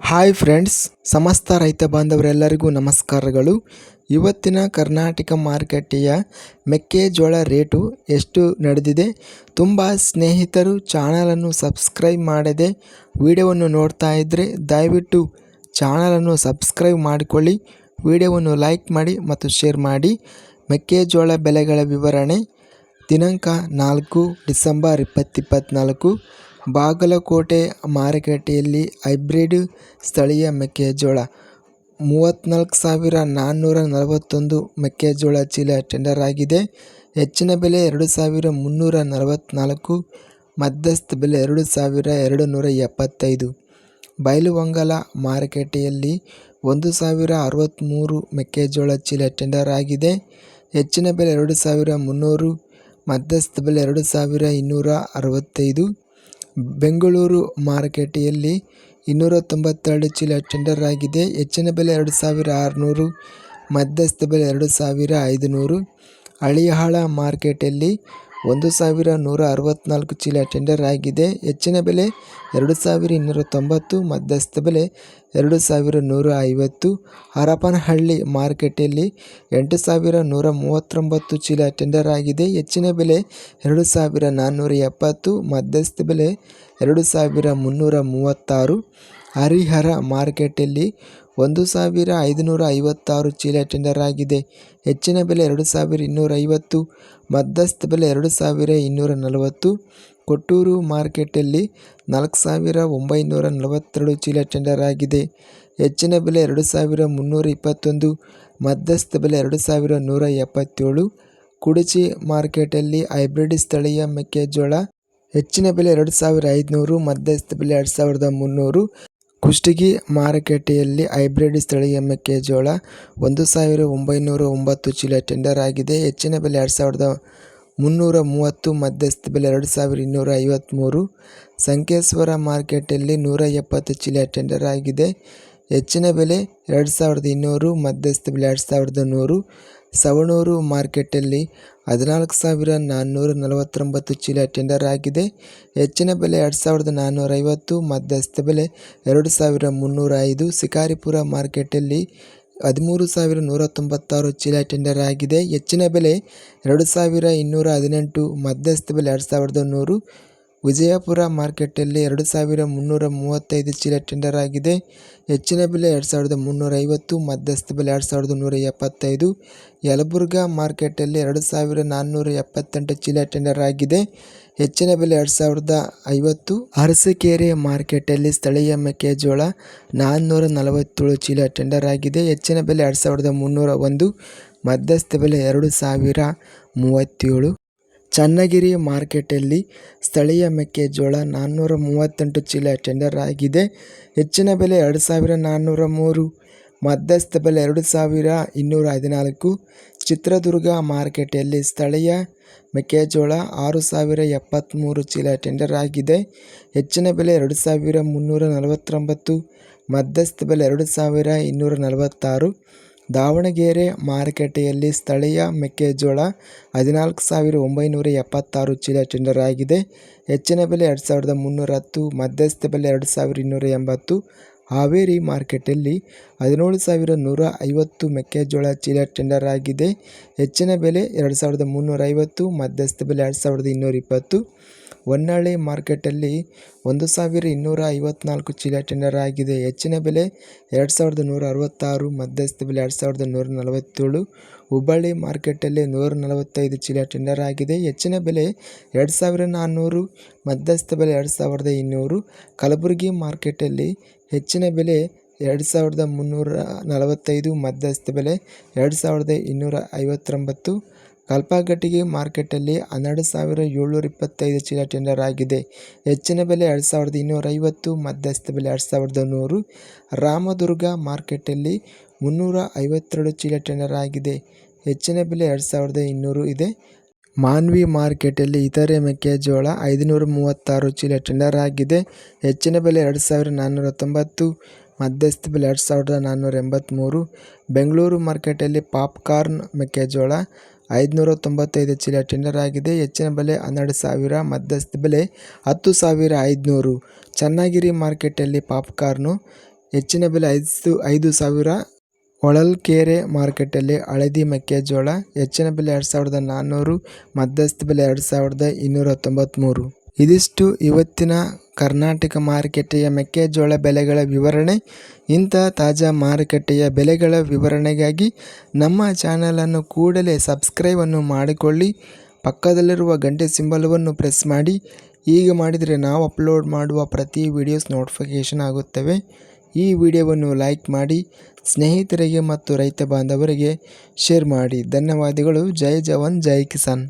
Hi friends, ಸಮಸ್ತ ರೈತ ಬಾಂಧವರೆಲ್ಲರಿಗೂ ನಮಸ್ಕಾರಗಳು. ಇವತ್ತಿನ ಕರ್ನಾಟಕ ಮಾರುಕಟ್ಟೆಯ ಮೆಕ್ಕೆಜೋಳ ರೇಟು ಎಷ್ಟು ನಡೆದಿದೆ? ತುಂಬ ಸ್ನೇಹಿತರು ಚಾನಲನ್ನು ಸಬ್ಸ್ಕ್ರೈಬ್ ಮಾಡದೆ ವಿಡಿಯೋವನ್ನು ನೋಡ್ತಾ ಇದ್ದರೆ ದಯವಿಟ್ಟು ಚಾನಲನ್ನು ಸಬ್ಸ್ಕ್ರೈಬ್ ಮಾಡಿಕೊಳ್ಳಿ, ವಿಡಿಯೋವನ್ನು ಲೈಕ್ ಮಾಡಿ ಮತ್ತು ಶೇರ್ ಮಾಡಿ. ಮೆಕ್ಕೆಜೋಳ ಬೆಲೆಗಳ ವಿವರಣೆ ದಿನಾಂಕ ನಾಲ್ಕು ಡಿಸೆಂಬರ್ ಇಪ್ಪತ್ತಿಪ್ಪತ್ನಾಲ್ಕು ಬಾಗಲಕೋಟೆ ಮಾರುಕಟ್ಟೆಯಲ್ಲಿ ಹೈಬ್ರಿಡ್ ಸ್ಥಳೀಯ ಮೆಕ್ಕೆಜೋಳ. ಮೂವತ್ತ್ನಾಲ್ಕು ಸಾವಿರ ನಾನ್ನೂರ ನಲವತ್ತೊಂದು ಮೆಕ್ಕೆಜೋಳ ಚೀಲ ಟೆಂಡರ್ ಆಗಿದೆ. ಹೆಚ್ಚಿನ ಬೆಲೆ ಎರಡು ಸಾವಿರ ಮುನ್ನೂರ ನಲವತ್ತ್ನಾಲ್ಕು ಮಧ್ಯಸ್ಥ ಬೆಲೆ ಎರಡು ಸಾವಿರ ಎರಡು ನೂರ ಎಪ್ಪತ್ತೈದು ಬೈಲುವಂಗಲ ಮಾರುಕಟ್ಟೆಯಲ್ಲಿ ಒಂದು ಸಾವಿರ ಅರವತ್ತ್ಮೂರು ಮೆಕ್ಕೆಜೋಳ ಚೀಲ ಟೆಂಡರ್ ಆಗಿದೆ. ಹೆಚ್ಚಿನ ಬೆಲೆ ಎರಡು ಸಾವಿರ ಮುನ್ನೂರು, ಮಧ್ಯಸ್ಥ ಬೆಲೆ ಎರಡು ಸಾವಿರ ಇನ್ನೂರ ಅರವತ್ತೈದು. ಬೆಂಗಳೂರು ಮಾರುಕಟ್ಟೆಯಲ್ಲಿ ಇನ್ನೂರ ತೊಂಬತ್ತೆರಡು ಚೀಲ ಟೆಂಡರ್ ಆಗಿದೆ. ಹೆಚ್ಚಿನ ಬೆಲೆ ಎರಡು ಸಾವಿರ ಆರುನೂರು, ಮಧ್ಯಸ್ಥ ಬೆಲೆ ಎರಡು ಸಾವಿರ ಐದುನೂರು. ಹಳಿಯಾಳ ಮಾರ್ಕೆಟಲ್ಲಿ ಒಂದು ಸಾವಿರ ನೂರ ಅರವತ್ತ್ನಾಲ್ಕು ಚೀಲ ಟೆಂಡರ್ ಆಗಿದೆ. ಹೆಚ್ಚಿನ ಬೆಲೆ ಎರಡು ಸಾವಿರ ಇನ್ನೂರ ತೊಂಬತ್ತು ಮಧ್ಯಸ್ಥ ಬೆಲೆ ಎರಡು ಸಾವಿರ ನೂರ ಐವತ್ತು. ಹರಪನಹಳ್ಳಿ ಮಾರ್ಕೆಟಲ್ಲಿ ಎಂಟು ಸಾವಿರ ನೂರ ಮೂವತ್ತೊಂಬತ್ತು ಚೀಲ ಟೆಂಡರ್ ಆಗಿದೆ. ಹೆಚ್ಚಿನ ಬೆಲೆ ಎರಡು ಸಾವಿರ ನಾನ್ನೂರ ಎಪ್ಪತ್ತು, ಮಧ್ಯಸ್ಥ ಬೆಲೆ ಎರಡು ಸಾವಿರ ಮುನ್ನೂರ ಮೂವತ್ತಾರು. ಹರಿಹರ ಮಾರುಕಟ್ಟೆಯಲ್ಲಿ ಒಂದು ಸಾವಿರ ಐದುನೂರ ಐವತ್ತಾರು ಚೀಲ ಟೆಂಡರ್ ಆಗಿದೆ. ಹೆಚ್ಚಿನ ಬೆಲೆ ಎರಡು ಸಾವಿರ ಇನ್ನೂರ ಐವತ್ತು ಮಧ್ಯಸ್ಥ ಬೆಲೆ ಎರಡು ಸಾವಿರ ಇನ್ನೂರ ನಲವತ್ತು ಕೊಟ್ಟೂರು ಮಾರ್ಕೆಟಲ್ಲಿ ನಾಲ್ಕು ಸಾವಿರ ಒಂಬೈನೂರ ನಲವತ್ತೆರಡು ಚೀಲ ಟೆಂಡರ್ ಆಗಿದೆ. ಹೆಚ್ಚಿನ ಬೆಲೆ ಎರಡು ಸಾವಿರ ಮುನ್ನೂರ ಇಪ್ಪತ್ತೊಂದು ಮಧ್ಯಸ್ಥ ಬೆಲೆ ಎರಡು ಸಾವಿರ ನೂರ ಎಪ್ಪತ್ತೇಳು ಕುಡಚಿ ಮಾರ್ಕೆಟಲ್ಲಿ ಹೈಬ್ರಿಡ್ ಸ್ಥಳೀಯ ಮೆಕ್ಕೆಜೋಳ ಹೆಚ್ಚಿನ ಬೆಲೆ ಎರಡು ಸಾವಿರ ಐದುನೂರು, ಮಧ್ಯಸ್ಥ ಬೆಲೆ ಎರಡು ಸಾವಿರದ ಮುನ್ನೂರು ಕುಷ್ಟಗಿ ಮಾರುಕಟ್ಟೆಯಲ್ಲಿ ಹೈಬ್ರಿಡ್ ಸ್ಥಳೀಯ ಮೆಕ್ಕೆಜೋಳ ಒಂದು ಸಾವಿರ ಒಂಬೈನೂರ ಒಂಬತ್ತು ಚೀಲ ಟೆಂಡರ್ ಆಗಿದೆ. ಹೆಚ್ಚಿನ ಬೆಲೆ ಎರಡು ಸಾವಿರದ ಮುನ್ನೂರ ಮೂವತ್ತು, ಮಧ್ಯಸ್ಥ ಬೆಲೆ ಎರಡು ಸಾವಿರ ಇನ್ನೂರ ಐವತ್ತ್ಮೂರು ಸಂಕೇಶ್ವರ ಮಾರ್ಕೆಟಲ್ಲಿ ನೂರ ಎಪ್ಪತ್ತು ಚೀಲ ಟೆಂಡರ್ ಆಗಿದೆ. ಹೆಚ್ಚಿನ ಬೆಲೆ ಎರಡು ಸಾವಿರದ ಇನ್ನೂರು, ಮಧ್ಯಸ್ಥ ಬೆಲೆ ಎರಡು ಸಾವಿರದ ನೂರು. ಸವಣೂರು ಮಾರ್ಕೆಟಲ್ಲಿ ಹದಿನಾಲ್ಕು ಸಾವಿರ ನಾನ್ನೂರ ನಲವತ್ತೊಂಬತ್ತು ಚೀಲ ಟೆಂಡರ್ ಆಗಿದೆ. ಹೆಚ್ಚಿನ ಬೆಲೆ ಎರಡು ಸಾವಿರದ ನಾನ್ನೂರ ಐವತ್ತು ಮಧ್ಯಸ್ಥ ಬೆಲೆ ಎರಡು ಸಾವಿರ ಮುನ್ನೂರ ಐದು ಶಿಕಾರಿಪುರ ಮಾರ್ಕೆಟಲ್ಲಿ ಹದಿಮೂರು ಸಾವಿರ ನೂರ ತೊಂಬತ್ತಾರು ಚೀಲ ಟೆಂಡರ್ ಆಗಿದೆ. ಹೆಚ್ಚಿನ ಬೆಲೆ ಎರಡು ಸಾವಿರ ಇನ್ನೂರ ಹದಿನೆಂಟು, ಮಧ್ಯಸ್ಥ ಬೆಲೆ ಎರಡು ಸಾವಿರದ ನೂರು ವಿಜಯಪುರ ಮಾರ್ಕೆಟಲ್ಲಿ ಎರಡು ಸಾವಿರ ಮುನ್ನೂರ ಮೂವತ್ತೈದು ಚೀಲ ಟೆಂಡರ್ ಆಗಿದೆ. ಹೆಚ್ಚಿನ ಬೆಲೆ ಎರಡು ಸಾವಿರದ ಮುನ್ನೂರ ಐವತ್ತು, ಮಧ್ಯಸ್ಥ ಬೆಲೆ ಎರಡು ಸಾವಿರದ ನೂರ ಎಪ್ಪತ್ತೈದು. ಯಲಬುರ್ಗಾ ಮಾರ್ಕೆಟಲ್ಲಿ ಎರಡು ಸಾವಿರ ನಾನ್ನೂರ ಎಪ್ಪತ್ತೆಂಟು ಚೀಲ ಟೆಂಡರ್ ಆಗಿದೆ. ಹೆಚ್ಚಿನ ಬೆಲೆ ಎರಡು ಸಾವಿರದ ಐವತ್ತು. ಅರಸೀಕೆರೆ ಮಾರ್ಕೆಟಲ್ಲಿ ಸ್ಥಳೀಯ ಮೆಕ್ಕೆಜೋಳ ನಾನ್ನೂರ ನಲವತ್ತೇಳು ಚೀಲ ಟೆಂಡರ್ ಆಗಿದೆ. ಹೆಚ್ಚಿನ ಬೆಲೆ ಎರಡು ಸಾವಿರದ ಮುನ್ನೂರ ಒಂದು, ಮಧ್ಯಸ್ಥ ಬೆಲೆ ಎರಡು ಸಾವಿರ ಮೂವತ್ತೇಳು. ಚನ್ನಗಿರಿ ಮಾರ್ಕೆಟಲ್ಲಿ ಸ್ಥಳೀಯ ಮೆಕ್ಕೆಜೋಳ ನಾನ್ನೂರ ಮೂವತ್ತೆಂಟು ಚೀಲ ಟೆಂಡರ್ ಆಗಿದೆ. ಹೆಚ್ಚಿನ ಬೆಲೆ ಎರಡು ಸಾವಿರ ನಾನ್ನೂರ ಮೂರು, ಮಧ್ಯಸ್ಥ ಬೆಲೆ ಎರಡು ಸಾವಿರ ಇನ್ನೂರ ಹದಿನಾಲ್ಕು. ಚಿತ್ರದುರ್ಗ ಮಾರ್ಕೆಟಲ್ಲಿ ಸ್ಥಳೀಯ ಮೆಕ್ಕೆಜೋಳ ಆರು ಸಾವಿರ ಎಪ್ಪತ್ತ್ಮೂರು ಚೀಲ ಟೆಂಡರ್ ಆಗಿದೆ. ಹೆಚ್ಚಿನ ಬೆಲೆ ಎರಡು ಸಾವಿರ ಮುನ್ನೂರ ನಲವತ್ತೊಂಬತ್ತು, ಮಧ್ಯಸ್ಥ ಬೆಲೆ ಎರಡು ಸಾವಿರ ಇನ್ನೂರ ನಲವತ್ತಾರು. ದಾವಣಗೆರೆ ಮಾರುಕಟ್ಟೆಯಲ್ಲಿ ಸ್ಥಳೀಯ ಮೆಕ್ಕೆಜೋಳ ಹದಿನಾಲ್ಕು ಸಾವಿರ ಒಂಬೈನೂರ ಎಪ್ಪತ್ತಾರು ಚೀಲ ಟೆಂಡರ್ ಆಗಿದೆ ಹೆಚ್ಚಿನ ಬೆಲೆ ಎರಡು ಸಾವಿರದ ಮುನ್ನೂರ ಹತ್ತು, ಮಧ್ಯಸ್ಥ ಬೆಲೆ ಎರಡು ಸಾವಿರ ಇನ್ನೂರ ಎಂಬತ್ತು, ಹಾವೇರಿ ಮಾರ್ಕೆಟಲ್ಲಿ ಹದಿನೇಳು ಸಾವಿರ ನೂರ ಐವತ್ತು ಮೆಕ್ಕೆಜೋಳ ಚೀಲ ಟೆಂಡರ್ ಆಗಿದೆ ಹೆಚ್ಚಿನ ಬೆಲೆ ಎರಡು ಸಾವಿರದ ಮುನ್ನೂರ ಐವತ್ತು, ಮಧ್ಯಸ್ಥ ಬೆಲೆ ಎರಡು ಸಾವಿರದ ಇನ್ನೂರ ಇಪ್ಪತ್ತು. ಹೊನ್ನಾಳಿ ಮಾರ್ಕೆಟಲ್ಲಿ ಒಂದು ಸಾವಿರ ಇನ್ನೂರ ಐವತ್ನಾಲ್ಕು ಚೀಲ ಟೆಂಡರ್ ಆಗಿದೆ. ಹೆಚ್ಚಿನ ಬೆಲೆ ಎರಡು ಸಾವಿರದ ನೂರ ಅರವತ್ತಾರು, ಮಧ್ಯಸ್ಥ ಬೆಲೆ ಎರಡು ಸಾವಿರದ ನೂರ ನಲವತ್ತೇಳು, ಹುಬ್ಬಳ್ಳಿ ಮಾರ್ಕೆಟಲ್ಲಿ ನೂರ ನಲವತ್ತೈದು ಚೀಲ ಟೆಂಡರ್ ಆಗಿದೆ. ಹೆಚ್ಚಿನ ಬೆಲೆ ಎರಡು ಸಾವಿರ ನಾನ್ನೂರು ಮಧ್ಯಸ್ಥ ಬೆಲೆ ಎರಡು ಸಾವಿರದ ಇನ್ನೂರು, ಕಲಬುರಗಿ ಮಾರ್ಕೆಟಲ್ಲಿ ಹೆಚ್ಚಿನ ಬೆಲೆ ಎರಡು ಸಾವಿರದ ಮುನ್ನೂರ ನಲವತ್ತೈದು, ಮಧ್ಯಸ್ಥ ಬೆಲೆ ಎರಡು ಸಾವಿರದ ಇನ್ನೂರ ಐವತ್ತೊಂಬತ್ತು ಕಲ್ಪಗಟ್ಟಿಗೆ ಮಾರ್ಕೆಟಲ್ಲಿ ಹನ್ನೆರಡು ಸಾವಿರ ಏಳ್ನೂರ ಇಪ್ಪತ್ತೈದು ಚೀಲ ಟೆಂಡರ್ ಆಗಿದೆ. ಹೆಚ್ಚಿನ ಬೆಲೆ ಎರಡು ಸಾವಿರದ ಇನ್ನೂರ ಐವತ್ತು ಮಧ್ಯಸ್ಥ ಬೆಲೆ ಎರಡು ಸಾವಿರದ ನೂರು. ರಾಮದುರ್ಗ ಮಾರ್ಕೆಟಲ್ಲಿ ಮುನ್ನೂರ ಐವತ್ತೆರಡು ಚೀಲ ಟೆಂಡರ್ ಆಗಿದೆ. ಹೆಚ್ಚಿನ ಬೆಲೆ ಎರಡು ಸಾವಿರದ ಇನ್ನೂರು ಇದೆ. ಮಾನ್ವಿ ಮಾರ್ಕೆಟಲ್ಲಿ ಇತರೆ ಮೆಕ್ಕೆಜೋಳ ಐದುನೂರ ಮೂವತ್ತಾರು ಚೀಲ ಟೆಂಡರ್ ಆಗಿದೆ. ಹೆಚ್ಚಿನ ಬೆಲೆ ಎರಡು ಸಾವಿರದ ನಾನ್ನೂರ ತೊಂಬತ್ತು ಮಧ್ಯಸ್ಥ ಬೆಲೆ ಎರಡು ಸಾವಿರದ ನಾನ್ನೂರ ಎಂಬತ್ತ್ಮೂರು ಬೆಂಗಳೂರು ಮಾರ್ಕೆಟಲ್ಲಿ ಪಾಪ್ಕಾರ್ನ್ ಮೆಕ್ಕೆಜೋಳ ಐದುನೂರ ತೊಂಬತ್ತೈದು ಚೀಲ ಟೆಂಡರ್ ಆಗಿದೆ. ಹೆಚ್ಚಿನ ಬೆಲೆ ಹನ್ನೆರಡು ಸಾವಿರ, ಮಧ್ಯಸ್ಥ ಬೆಲೆ ಹತ್ತು ಸಾವಿರ ಐದುನೂರು. ಚನ್ನಗಿರಿ ಮಾರ್ಕೆಟಲ್ಲಿ ಪಾಪ್ಕಾರ್ನು. ಹೆಚ್ಚಿನ ಬೆಲೆ ಐದು ಐದು ಸಾವಿರ. ಹೊಳಲ್ಕೆರೆ ಮಾರ್ಕೆಟಲ್ಲಿ ಹಳದಿ ಮೆಕ್ಕೆಜೋಳ. ಹೆಚ್ಚಿನ ಬೆಲೆ ಎರಡು ಸಾವಿರದ ನಾನ್ನೂರು, ಮಧ್ಯಸ್ಥ ಬೆಲೆ ಎರಡು ಸಾವಿರದ ಇನ್ನೂರ ತೊಂಬತ್ತ್ಮೂರು ಇದಿಷ್ಟು ಇವತ್ತಿನ ಕರ್ನಾಟಕ ಮಾರುಕಟ್ಟೆಯ ಮೆಕ್ಕೆಜೋಳ ಬೆಲೆಗಳ ವಿವರಣೆ. ಇಂಥ ತಾಜಾ ಮಾರುಕಟ್ಟೆಯ ಬೆಲೆಗಳ ವಿವರಣೆಗಾಗಿ ನಮ್ಮ ಚಾನಲನ್ನು ಕೂಡಲೇ ಸಬ್ಸ್ಕ್ರೈಬನ್ನು ಮಾಡಿಕೊಳ್ಳಿ. ಪಕ್ಕದಲ್ಲಿರುವ ಗಂಟೆ ಸಿಂಬಲವನ್ನು ಪ್ರೆಸ್ ಮಾಡಿ. ಹೀಗೆ ಮಾಡಿದರೆ ನಾವು ಅಪ್ಲೋಡ್ ಮಾಡುವ ಪ್ರತಿ ವಿಡಿಯೋಸ್ ನೋಟಿಫಿಕೇಷನ್ ಆಗುತ್ತವೆ. ಈ ವಿಡಿಯೋವನ್ನು ಲೈಕ್ ಮಾಡಿ, ಸ್ನೇಹಿತರಿಗೆ ಮತ್ತು ರೈತ ಬಾಂಧವರಿಗೆ ಶೇರ್ ಮಾಡಿ. ಧನ್ಯವಾದಗಳು. ಜೈ ಜವಾನ್, ಜೈ ಕಿಸಾನ್.